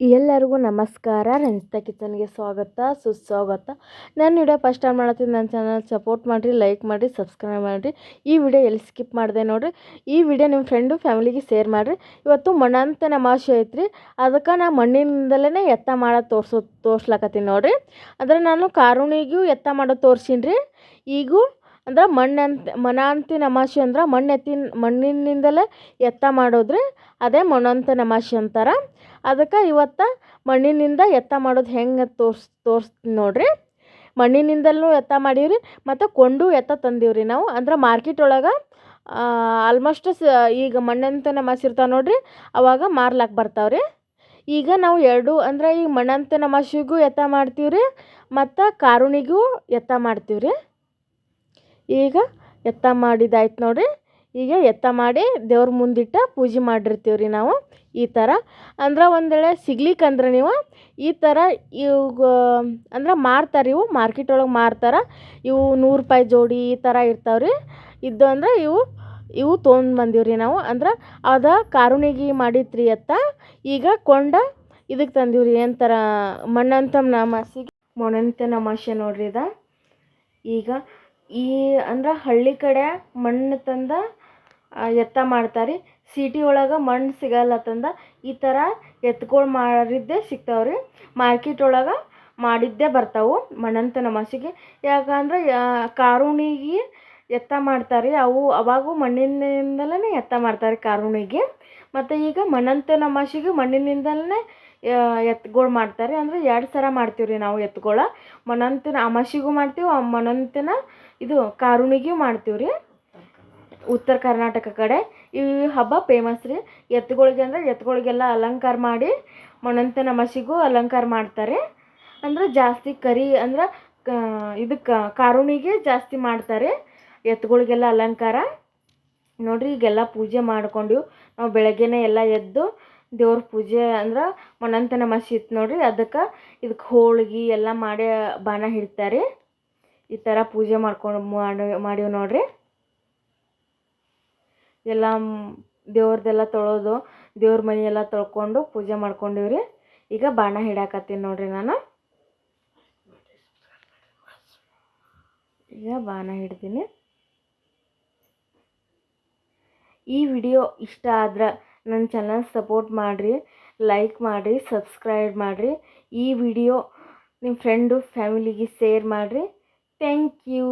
ಎಲ್ಲರಿಗೂ ನಮಸ್ಕಾರ. ರಂಜಿತಾ ಕಿಚನ್ಗೆ ಸ್ವಾಗತ, ಸುಸ್ವಾಗತ. ನಾನು ವಿಡಿಯೋ ಫಸ್ಟ್ ಟೈಮ್ ಮಾಡತ್ತೀನಿ ನನ್ನ ಚಾನಲ್ ಸಪೋರ್ಟ್ ಮಾಡಿರಿ, ಲೈಕ್ ಮಾಡಿರಿ, ಸಬ್ಸ್ಕ್ರೈಬ್ ಮಾಡಿರಿ. ಈ ವಿಡಿಯೋ ಎಲ್ಲಿ ಸ್ಕಿಪ್ ಮಾಡಿದೆ ನೋಡಿರಿ, ಈ ವಿಡಿಯೋ ನಿಮ್ಮ ಫ್ರೆಂಡು, ಫ್ಯಾಮಿಲಿಗೆ ಶೇರ್ ಮಾಡಿರಿ. ಇವತ್ತು ಮಣ್ಣಂತ ನಮಾಶೆ ಐತ್ರಿ, ಅದಕ್ಕೆ ನಾ ಮಣ್ಣಿನಿಂದಲೇ ಎತ್ತ ಮಾಡೋದು ತೋರ್ಸೋ, ತೋರ್ಸ್ಲಕತ್ತೀನಿ ನೋಡಿರಿ. ಅಂದ್ರೆ ನಾನು ಕಾರುಣಿಗೂ ಎತ್ತ ಮಾಡೋದು ತೋರ್ಸೀನಿ ರೀ ಈಗೂ ಅಂದ್ರೆ ಮಣ್ಣಂತ ಮನಾಂತಿ ನಮಾಷಿ ಅಂದ್ರೆ ಮಣ್ಣು ಎತ್ತಿನ ಮಣ್ಣಿನಿಂದಲೇ ಎತ್ತ ಮಾಡೋದ್ರಿ, ಅದೇ ಮಣ್ಣಂತ ನಮಾಷಿ ಅಂತಾರೆ. ಅದಕ್ಕೆ ಇವತ್ತು ಮಣ್ಣಿನಿಂದ ಎತ್ತ ಮಾಡೋದು ಹೆಂಗೆ ತೋರ್ಸ್ ತೋರಿಸ್ತೀನಿ ನೋಡಿರಿ. ಮಣ್ಣಿನಿಂದಲೂ ಎತ್ತ ಮಾಡೀವ್ರಿ, ಮತ್ತು ಕೊಂಡು ಎತ್ತ ತಂದೀವ್ರಿ ನಾವು. ಅಂದ್ರೆ ಮಾರ್ಕೆಟ್ ಒಳಗೆ ಆಲ್ಮೋಸ್ಟ್ ಸ, ಈಗ ಮಣ್ಣಂತ ನಮಾಷಿ ಇರ್ತಾವೆ ನೋಡಿರಿ, ಅವಾಗ ಮಾರ್ಲಾಕ್ಕೆ ಬರ್ತಾವ್ರಿ. ಈಗ ನಾವು ಎರಡು, ಅಂದ್ರೆ ಈ ಮಣ್ಣಂತ ನಮಾಷಿಗೂ ಎತ್ತ ಮಾಡ್ತೀವ್ರಿ, ಮತ್ತು ಕಾರುಣಿಗೂ ಎತ್ತ ಮಾಡ್ತೀವ್ರಿ. ಈಗ ಎತ್ತ ಮಾಡಿದಾಯ್ತು ನೋಡಿರಿ. ಈಗ ಎತ್ತ ಮಾಡಿ ದೇವ್ರ ಮುಂದಿಟ್ಟು ಪೂಜೆ ಮಾಡಿರ್ತೀವ್ರಿ ನಾವು ಈ ಥರ. ಅಂದ್ರೆ ಒಂದು ವೇಳೆ ಸಿಗ್ಲಿಕ್ಕಂದ್ರೆ ನೀವು ಈ ಥರ ಇವು ಅಂದ್ರೆ ಮಾರ್ತಾರೆ ಇವು, ಮಾರ್ಕೆಟ್ ಒಳಗೆ ಮಾರ್ತಾರೆ. ಇವು ನೂರು ರೂಪಾಯಿ ಜೋಡಿ ಈ ಥರ ಇರ್ತಾವ್ರಿ. ಇದ್ದು ಅಂದ್ರೆ ಇವು ಇವು ತೊಗೊಂಡು ಬಂದೀವ್ರಿ ನಾವು. ಅಂದ್ರೆ ಅದ ಕಾರುಣಿಗೆ ಮಾಡಿತ್ರಿ ಎತ್ತ. ಈಗ ಕೊಂಡ ಇದಕ್ಕೆ ತಂದೀವ್ರಿ ಏನಂತಾರ ಮಣ್ಣಂತಮ್ ನಮಾಸಿಗೆ ಮೊಣಂತ ನಮಾಷೆ ನೋಡ್ರಿ ಇದ. ಈಗ ಈ ಅಂದ್ರೆ ಹಳ್ಳಿ ಕಡೆ ಮಣ್ಣು ತಂದ ಎತ್ತ ಮಾಡ್ತಾರೆ. ಸಿಟಿ ಒಳಗೆ ಮಣ್ಣು ಸಿಗಲ್ಲತ್ತಂದ ಈ ಥರ ಎತ್ಗಳು ಮಾಡಿದ್ದೇ ಸಿಗ್ತಾವೆ ರೀ ಮಾರ್ಕೆಟ್ ಒಳಗೆ ಮಾಡಿದ್ದೇ ಬರ್ತಾವು ಮಣ್ಣಂತ ನಮಾಸಿಗೆ ಯಾಕಂದ್ರೆ ಕಾರುಣಿಗೆ ಎತ್ತ ಮಾಡ್ತಾರೆ. ಅವು ಅವಾಗೂ ಮಣ್ಣಿನಿಂದಲೇ ಎತ್ತ ಮಾಡ್ತಾರೆ ಕಾರುಣಿಗೆ. ಮತ್ತು ಈಗ ಮಣ್ಣಂತ ನಮಾಸಿಗೆ ಮಣ್ಣಿನಿಂದಲೇ ಎತ್ಗಳು ಮಾಡ್ತಾರೆ. ಅಂದರೆ ಎರಡು ಸರ ಮಾಡ್ತೀವಿ ರೀ ನಾವು ಎತ್ತುಗಳ ಮನಂತನ ಅಮಾಸಿಗೂ ಮಾಡ್ತೀವಿ ಮಣ್ಣಂತನ ಇದು ಕಾರುಣಿಗೂ ಮಾಡ್ತೀವಿ ರೀ. ಉತ್ತರ ಕರ್ನಾಟಕ ಕಡೆ. ಈ ಹಬ್ಬ ಫೇಮಸ್ ರೀ. ಎತ್ತುಗಳಿಗೆ ಅಂದರೆ ಎತ್ತುಗಳಿಗೆಲ್ಲ ಅಲಂಕಾರ ಮಾಡಿ ಮನಂತನ ಅಮಾಸಿಗೂ ಅಲಂಕಾರ ಮಾಡ್ತಾರೆ. ಅಂದ್ರೆ ಜಾಸ್ತಿ ಕರಿ ಅಂದ್ರೆ ಇದಕ್ಕೆ ಕಾರುಣಿಗೆ ಜಾಸ್ತಿ ಮಾಡ್ತಾರೆ. ಎತ್ತುಗಳಿಗೆಲ್ಲ ಅಲಂಕಾರ. ನೋಡಿರಿ ಈಗೆಲ್ಲ ಪೂಜೆ ಮಾಡ್ಕೊಂಡು ನಾವು ಬೆಳಗ್ಗೆನೇ ಎಲ್ಲ ಎದ್ದು ದೇವ್ರ ಪೂಜೆ ಅಂದ್ರೆ ಮನಂತನ ನಮಾಸಿ ಇತ್ತು ನೋಡಿರಿ, ಅದಕ್ಕೆ ಇದಕ್ಕೆ ಹೋಳ್ಗೆ ಎಲ್ಲ ಮಾಡಿ ಬಾಣ ಹಿಡ್ತಾರೆ. ಈ ಥರ ಪೂಜೆ ಮಾಡ್ಕೊಂಡು ಮಾಡಿ, ಮಾಡೀವಿ ನೋಡಿರಿ. ಎಲ್ಲ ದೇವ್ರದ್ದೆಲ್ಲ ತೊಳೋದು ದೇವ್ರ ಮನೆ ಎಲ್ಲ ತೊಳ್ಕೊಂಡು ಪೂಜೆ ಮಾಡ್ಕೊಂಡಿವ್ರಿ. ಈಗ ಬಾಣ ಹಿಡಾಕತ್ತೀನಿ ನೋಡಿರಿ ನಾನು. ಈಗ ಬಾಣ ಹಿಡ್ತೀನಿ. ಈ ವಿಡಿಯೋ ಇಷ್ಟ ಆದ್ರೆ ನನ್ನ ಚಾನಲ್ ಸಪೋರ್ಟ್ ಮಾಡಿರಿ ಲೈಕ್ ಮಾಡಿರಿ ಸಬ್ಸ್ಕ್ರೈಬ್ ಮಾಡಿರಿ. ಈ ವಿಡಿಯೋ ನಿಮ್ಮ ಫ್ರೆಂಡು ಫ್ಯಾಮಿಲಿಗೆ ಶೇರ್ ಮಾಡಿರಿ. Thank you